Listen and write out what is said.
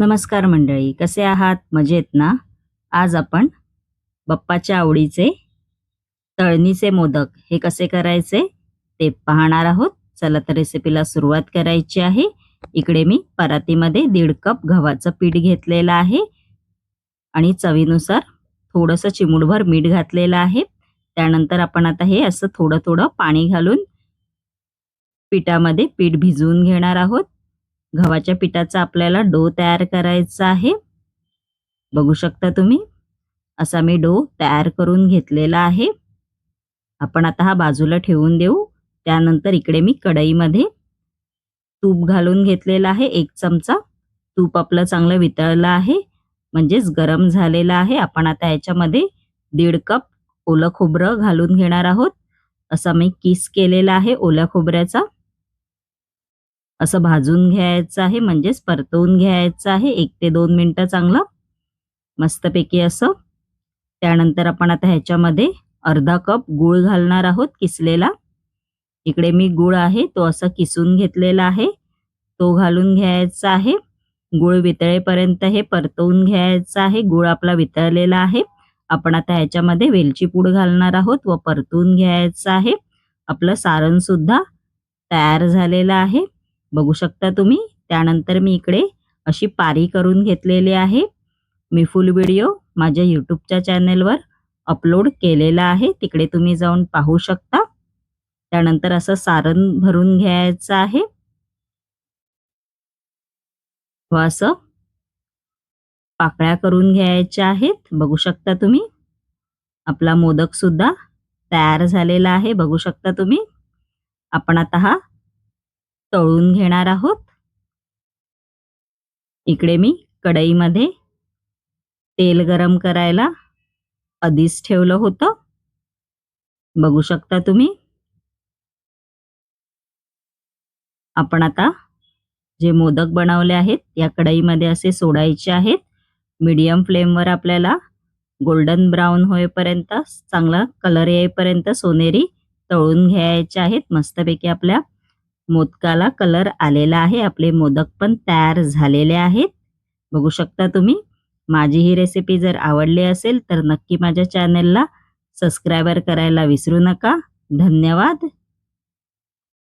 नमस्कार मंडळी कसे आहात? मजेत ना? आज आपण बाप्पाच्या आवडीचे तळणीचे मोदक हे कसे करायचे ते पाहणार आहोत. चला तर रेसिपीला सुरुवात करायची आहे. इकडे मी परातीमध्ये दीड कप गव्हाचं पीठ घेतलेलं आहे आणि चवीनुसार थोडंसं चिमूटभर मीठ घातलेलं आहे. त्यानंतर आपण आता हे असं थोडं थोडं पाणी घालून पिठामध्ये पीठ भिजवून घेणार आहोत. गव्हाच्या पिठाचा आपल्याला डो तयार करायचा आहे. बघू शकता तुम्ही? असा मी डो तयार करून घेतलेला आहे. आपण आता हा बाजूला ठेवून देऊ. त्यानंतर इकडे मी कढईमध्ये तूप घालून घेतलेला आहे एक चमचा. तूप आपलं चांगलं वितळलं आहे म्हणजेच गरम झालेलं आहे. आपण आता याच्यामध्ये दीड कप ओलं खोबरं घालून घेणार आहोत. असा मी किस केलेला आहे ओल्या खोबऱ्याचा. असं भाजून घ्यायचं आहे म्हणजेच परतवून घ्यायचं आहे. एक ते दोन मिनटं चांगलं मस्तपैकी असं. त्यानंतर आपण आता ह्याच्यामध्ये अर्धा कप गूळ घालणार आहोत किसलेला. इकडे मी गूळ आहे तो असं किसून घेतलेला आहे. तो घालून घ्यायचा आहे. गूळ वितळेपर्यंत हे परतवून घ्यायचं आहे. गूळ आपला वितळलेला आहे. आपण आता ह्याच्यामध्ये वेलची पूड घालणार आहोत व परतून घ्यायचं आहे. आपलं सारण सुद्धा तयार झालेलं आहे. बघू शकता तुम्ही. त्यानंतर मी इकडे अशी पारी करून घेतलेली आहे. मी फुल व्हिडिओ माझ्या यूट्यूबच्या चॅनेलवर अपलोड केलेला आहे. तिकडे तुम्ही जाऊन पाहू शकता. त्यानंतर असं सारण भरून घ्यायचं आहे. व असं पाकळ्या करून घ्यायच्या आहेत. बघू शकता तुम्ही. आपला मोदक सुद्धा तयार झालेला आहे. बघू शकता तुम्ही. आपण आता हा तळून घेणार आहोत. इकडे मी कढईमध्ये तेल गरम करायला आधीच ठेवलं होतं. बघू शकता तुम्ही. आपण आता जे मोदक बनवले आहेत या कढईमध्ये असे सोडायचे आहेत. मीडियम फ्लेमवर आपल्याला गोल्डन ब्राऊन होईपर्यंत चांगला कलर येईपर्यंत सोनेरी तळून घ्यायचे आहेत. मस्तपैकी आपल्या मोदकाला कलर आलेला आहे. आपले मोदक पण तयार झालेले आहेत. बघू शकता तुम्ही. माझी ही रेसिपी जर आवडली असेल तर नक्की माझ्या चॅनलला सबस्क्रायबर करायला विसरू नका. धन्यवाद.